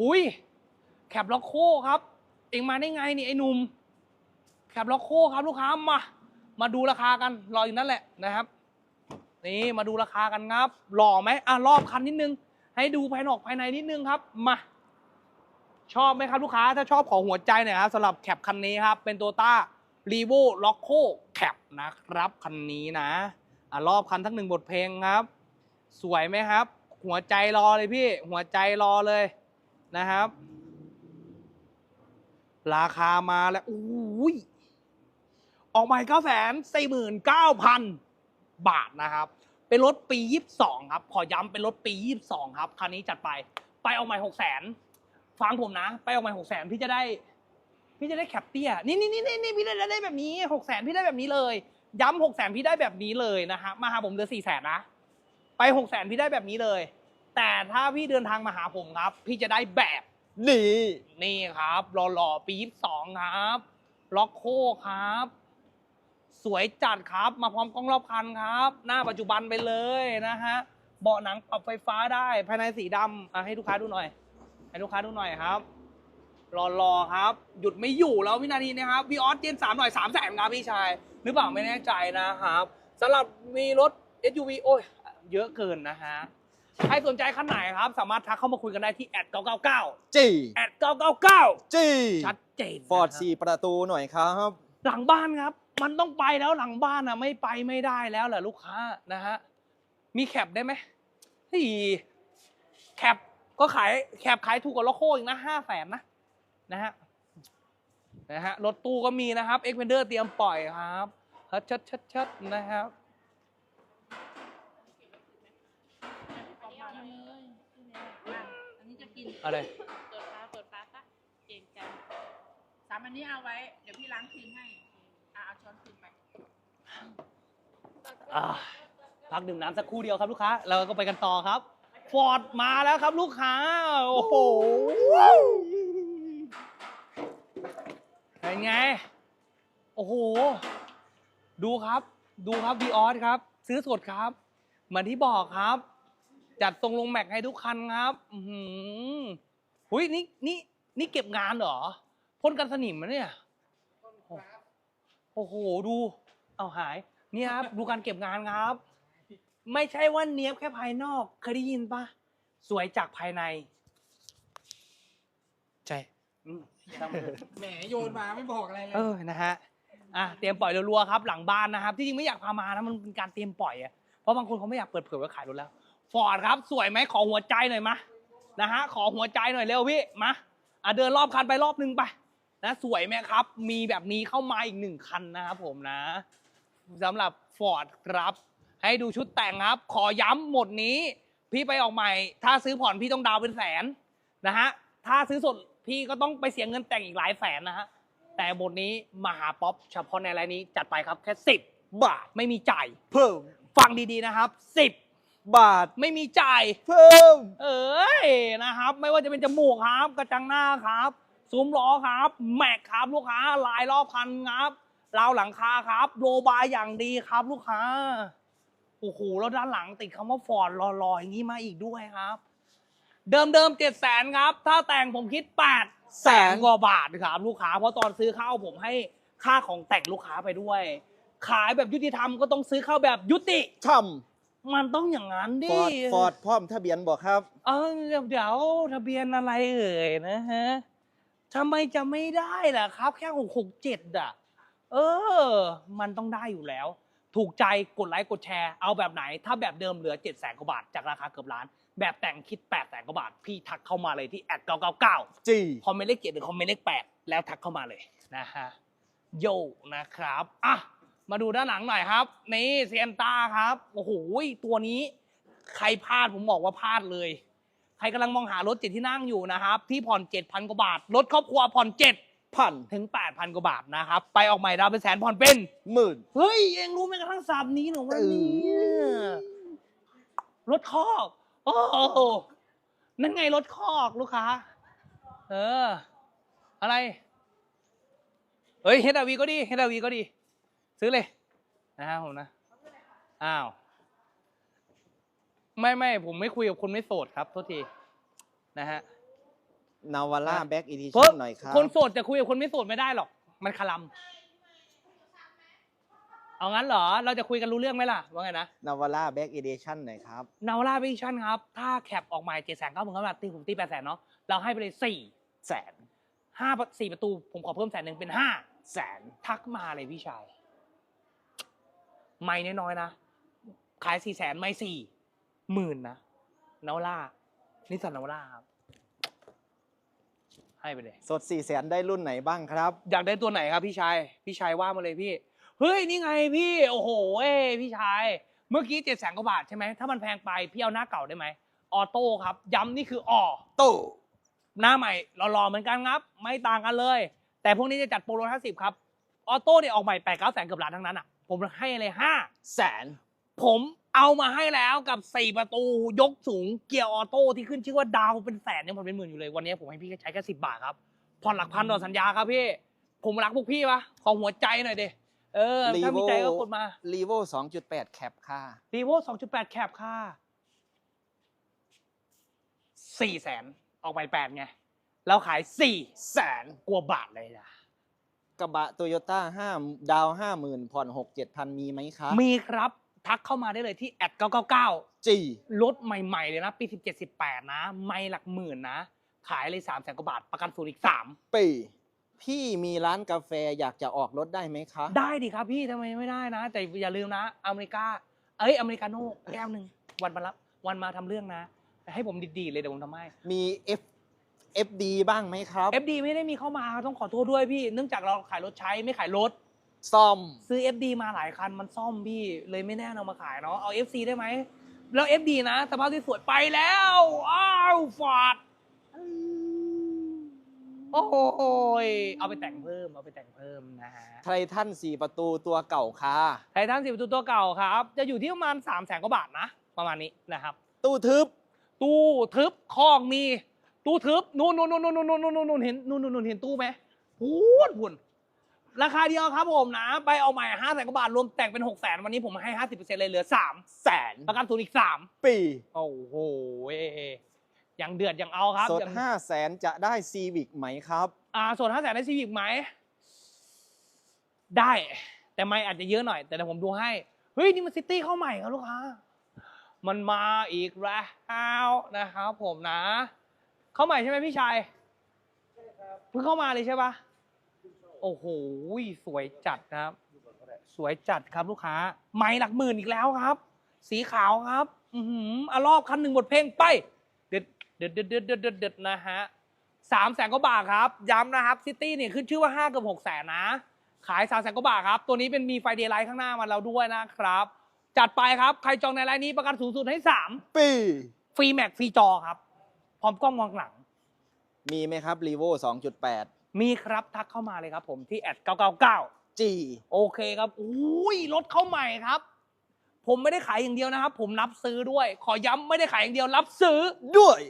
หุยแคปล็อกโคครับ เองมาได้ไงนี่ไอ้หนุ่มแคปล็อกโคครับลูกค้ามา มาดูราคากันรออยู่นั่นแหละนะครับนี่มาดูราคากันครับ หล่อไหมอะรอบคันนิดนึง ให้ดูภายนอกภายในนิดนึงครับมาชอบไหมครับลูกค้าถ้าชอบขอหัวใจหน่อยครับสำหรับแคปคันนี้ครับ เป็นโตต้ารีโวล็อกโคแคปนะครับคันนี้นะอะรอบคันทั้งหนึ่งบทเพลงครับ สวยไหมครับ หัวใจรอเลยพี่ หัวใจรอเลย นะครับ ราคามาแล้วอุ้ยออกใหม่เก้าแสนสี่หมื่นเก้าพันบาทนะครับ เป็นรถปียี่สิบสองครับ ขอย้ำเป็นรถปียี่สิบสองครับ คันนี้จัดไป ไปออกใหม่หกแสนฟังผมนะ ไปออกใหม่หกแสนพี่จะได้ พี่จะได้แคปเตี้ย นี่นี่นี่นี่นี่พี่ได้ได้แบบนี้หกแสนพี่ได้แบบนี้เลย ย้ำหกแสนพี่ได้แบบนี้เลยนะฮะ มาหาผมเดือนสี่แสนนะ ไปหกแสนพี่ได้แบบนี้เลย แต่ถ้าพี่เดินทางมาหาผมครับ พี่จะได้แบบนี่นี่ครับหล่อๆปียี่สองครับล็อกโคครับ สวยจัดครับ มาพร้อมกล้องรอบคันครับ หน้าปัจจุบันไปเลยนะฮะเบาะหนังปรับไฟฟ้าได้ภายในสีดำให้ลูกค้าดูหน่อย ให้ลูกค้าดูหน่อยครับรอๆครับ หยุดไม่อยู่แล้ววินาทีนี้ครับวีออสเจนสามหน่อยสามแสนครับพี่ชาย หรือเปล่าไม่แน่ใจนะครับสำหรับมีรถ SUV โอ้ย เยอะเกินนะฮะ ใครสนใจคันไหนครับ สามารถทักเข้ามาคุยกันได้ที่แอด999จีแอด999 จีชัดเจนนะฟอร์ดฮะสี่ประตูหน่อยครับ หลังบ้านครับ มันต้องไปแล้วหลังบ้านอะไม่ไปไม่ได้แล้วแหละลูกค้านะฮะมีแคปได้ไหมเฮ้ยแคปก็ขายแคปขายถูกกว่าโลโก้อีกนะห้าแสนนะนะฮะนะฮะรถตู้ก็มีนะครับเอ็กเพนเดอร์เตรียมปล่อยครับชัดชัดชัดชัดนะครับ ออกมาเลยอะอันนี้จะกิน อะไรเปิดฟ้าเปิดฟ้าซะเก่งจังสามอันนี้เอาไว้ เดี๋ยวพี่ล้างคืนให้อะเอาช้อนคืนไปอ่าพักดื่มน้ำสักครู่เดียวครับลูกค้าเราก็ไปกันต่อครับ ฟอร์ดมาแล้วครับลูกค้า โอ้โหเป็นไง โอ้โห ดูครับ ดูครับวีออสครับ ซื้อสดครับ เหมือนที่บอกครับ จัดทรงลงแม็กให้ทุกคันครับอือหือหุยนี่นี่นี่เก็บงานเหรอพ่นกันสนิมมะเนี่ย โอ้โหดู เอาหายเนี่ยครับ ดูการเก็บงานครับ ไม่ใช่ว่าเนี้ยบแค่ภายนอกเคยได้ยินปะสวยจากภายในใช่อืมช่างมันเถอะแหมโยนมาไม่บอกอะไรเลย เออ นะฮะ อะ เตรียมปล่อยรัวๆครับ หลังบ้านนะครับ ที่จริงไม่อยากพามานะ มันเป็นการเตรียมปล่อยอะเพราะบางคนเขาไม่อยากเปิดเผยว่าขายรถแล้ว ฟอร์ดครับ สวยไหมขอหัวใจหน่อยมานะฮะขอหัวใจหน่อยเร็วพี่มาอะเดินรอบคันไปรอบนึงไปนะสวยไหมครับ มีแบบนี้เข้ามาอีกหนึ่งคันนะครับผมนะสำหรับฟอร์ดครับ ให้ดูชุดแต่งครับ ขอย้ำหมดนี้ พี่ไปออกใหม่ ถ้าซื้อผ่อนพี่ต้องดาวน์เป็นแสนนะฮะถ้าซื้อสดพี่ก็ต้องไปเสียเงินแต่งอีกหลายแสนนะฮะแต่บทนี้มหาป๊อปเฉพาะในรายนี้จัดไปครับแค่สิบบาทไม่มีจ่ายเพิ่มฟังดีๆนะครับสิ บบาท ไม่มีจ่าย เพิ่ม เอ้ยนะครับ ไม่ว่าจะเป็นจมูกครับ กระจังหน้าครับซุ้มล้อครับ แม็กครับลูกค้าลายรอบคันครับราวหลังคาครับ โลบายอย่างดีครับลูกค้าโอ้โหแล้วด้านหลังติดคำว่าฟอร์ดรอๆอย่างนี้มาอีกด้วยครับ เดิมเดิมเจ็ดแสนครับ ถ้าแต่งผมคิดแปดแสนกว่าบาทครับ ลูกค้า เพราะตอนซื้อข้าวผมให้ค่าของแต่งลูกค้าไปด้วย ขายแบบยุติธรรมก็ต้องซื้อเข้าแบบยุติช่มั นต้องอย่างนั้นำดิ ฟอร์ดฟอร์ดพร้อมทะเบียนบอกครับ เออเดี๋ยวเดี๋ยวทะเบียนอะไรเอ่ยนะฮะทำไมจะไม่ได้ล่ะครับ แค่หกหกเจ็ดอะ เออ มันต้องได้อยู่แล้ว ถูกใจกดไลค์กดแชร์เอาแบบไหน ถ้าแบบเดิมเหลือเจ็ดแสนกว่าบาทจากราคาเกือบล้าน แบบแต่งคิดแปดแสนกว่าบาท พี่ทักเข้ามาเลยที่แอดเก้าเก้าเก้าจีคอมเมนต์เลขเจ็ดหรือคอมเมนต์เลขแปดแล้วทักเข้ามาเลยนะฮะโยนะครับอะ มาดูด้านหลังหน่อยครับ นี่เซียนต้าครับ โอ้โหตัวนี้ ใครพลาดผมบอกว่าพลาดเลย ใครกำลังมองหารถเจ็ดที่นั่งอยู่นะครับ ที่ผ่อนเจ็ดพันกว่าบาท รถครอบครัวผ่อนเจ็ดพันถึงแปดพันกว่าบาทนะครับ ไปออกใหม่ดาวเป็นแสนผ่อนเป็น หมื่น เฮ้ย เองรู้ไหมกระทั่งสามนี้เหรอวันนี้รถคอกโอ้โหนั่นไงรถคอกลูกค้า เออ อะไร เฮ้ยเฮดาวีก็ดีเฮดาวีก็ดี ซื้อเลยนะครับผมนะ อ้าว ไม่ไม่ผมไม่คุยกับคนไม่โสดครับโทษทีนะฮะนาวาร่าอะแบ็กอีดิเพราะชั่นหน่อยครับ คนโสดจะคุยกับคนไม่โสดไม่ได้หรอก มันคลำเอางั้นเหรอ เราจะคุยกันรู้เรื่องไหมล่ะ ว่าไงนะ นาวาร่าแบ็กอีดิชั่นหน่อยครับ นาวราวิชั่นครับ ถ้าแคปออกมาเจ็ดแสนเก้าหมื่นเก้าบาทตีผมตีแปดแสนเนาะ เราให้ไปเลยสี่แสนห้าสี่ประตู ผมขอเพิ่มแสนหนึ่งเป็นห้าแสนทักมาเลยพี่ชาย ไม่น้อยๆนะ ขายสี่แสนไม่สี่หมื่นนะนาวล่านิสสันนาวล่าครับ ให้ไปเลย สด4แสนได้รุ่นไหนบ้างครับ อยากได้ตัวไหนครับพี่ชาย พี่ชายว่ามาเลยพี่ เฮ้ย นี่ไงพี่ โอ้โหเอ้ยพี่ชาย เมื่อกี้เจ็ดแสนกว่าบาทใช่ไหม ถ้ามันแพงไป พี่เอาหน้าเก่าได้ไหม ออโต้ครับ ย้ำนี่คือออตู้หน้าใหม่หล่อๆเหมือนกันครับ ไม่ต่างกันเลย แต่พวกนี้จะจัดโปรโลห้าสิบครับ ออโต้เนี่ยออกใหม่แปดเก้าแสนเกือบล้านทั้งนั้นอะ ผมให้เลยห้าแสนผมเอามาให้แล้วกับสี่ประตูยกสูงเกียร์ออโต้ที่ขึ้นชื่อว่าดาวเป็นแสนยังผ่อนเป็นหมื่นอยู่เลยวันนี้ผมให้พี่ใช้แค่สิบบาทครับผ่อนหลักพันต่อสัญญาครับพี่ ผมรักพวกพี่ปะขอหัวใจหน่อยดิเออถ้ามีใจก็กดมารีโว2.8แคปค่ะรีโว2.8แคปค่ะสี่แสนออกไปแปดไงเราขายสี่แสนกว่าบาทเลยนะ กระบะโตโยต้า5ดาว50,000ผ่อน6 7,000มีไหมครับมีครับทักเข้ามาได้เลยที่แอด999จีรถใหม่ๆเลยนะ ปี 17 18 นะ ไม่หลักหมื่นนะ ขายเลย3แสนกว่าบาท ประกันศูนย์อีก 3 ปี พี่มีร้านกาแฟอยากจะออกรถได้ไหมคะ ได้ดิครับพี่ทำไมไม่ได้นะ แต่อย่าลืมนะ อเมริกา เอ้ย อเมริกาโน่แก้วหนึ่งวันมารับวันมาทำเรื่องนะ ให้ผมดีๆเลยเดี๋ยวผมทำให้มี F FD บ้างไหมครับ FD ไม่ได้มีเข้ามาต้องขอโทษด้วยพี่ เนื่องจากเราขายรถใช้ไม่ขายรถ ซ่อม ซื้อ FD มาหลายคันมันซ่อมพี่ เลยไม่แน่เอามาขายเนาะเอา FC ได้ไหมแล้ว FD นะสภาพที่สวยไปแล้วอ้าวฟาดโอ้ยเอาไปแต่งเพิ่มเอาไปแต่งเพิ่มนะฮะไททัน4ประตูตัวเก่าค่ะไททันสิบตัวตัวเก่าครับ จะอยู่ที่ประมาณ3 0 0แสนกว่าบาทนะ ประมาณนี้นะครับ ตู้ทึบ ตู้ทึบคอกมี ตู้ทึบนู่นนู่นนู่นนู่นนู่นนู่นนู่นเห็นนู่นนู่นนู่นเห็นตู้ไหมพูนพูนราคาเดียวครับผมนะ ไปเอาใหม่ห้าแสนกว่าบาท รวมแต่งเป็นหกแสนวันนี้ผมให้ห้าสิบเปอร์เซ็นต์เลยเหลือสามแสนประกันศูนย์อีกสามปี โอ้โหยังเดือดยังเอาครับสดยัง5แสนจะได้ซีวิกไหมครับ อ่าส่วนห้าแสนได้ซีวิกไหม ได้ แต่ไม่อาจจะเยอะหน่อย แต่เดี๋ยวผมดูให้ เฮ้ย นี่มันซิตี้เข้าใหม่ครับลูกค้า มันมาอีกแล้วนะครับผมนะ เข้าใหม่ใช่ไหมพี่ชายเพิ่งเข้ามาเลยใช่ปะโอ้โหสวยจัดนะครับ สวยจัดครับลูกค้า ไม้หลักหมื่นอีกแล้วครับ สีขาวครับ อือหืออารอบคันหนึ่งบทเพลงไป เด็ดเด็ดเด็ดเด็ดเด็ดเด็ดเด็ดนะฮะสามแสนกว่าบาทครับ ย้ำนะครับซิตี้เนี่ยขึ้นชื่อว่าห้ากับหกแสนนะ ขายสามแสนกว่าบาทครับ ตัวนี้เป็นมีไฟเดย์ไลท์ข้างหน้ามาแล้วด้วยนะครับ จัดไปครับ ใครจองในไลน์นี้ประกันสูงสุดให้สามปี ฟรีแม็กฟรีจอครับพ ร้อมกล้องมองหลัง มีไหมครับรีโว2.8 มีครับทักเข้ามาเลยครับผมที่แอด999 G โอเคครับอุ้ยรถเข้าใหม่ครับ ผมไม่ได้ขายอย่างเดียวนะครับ ผมรับซื้อด้วย ขอย้ำไม่ได้ขายอย่างเดียวรับซื้อด้วย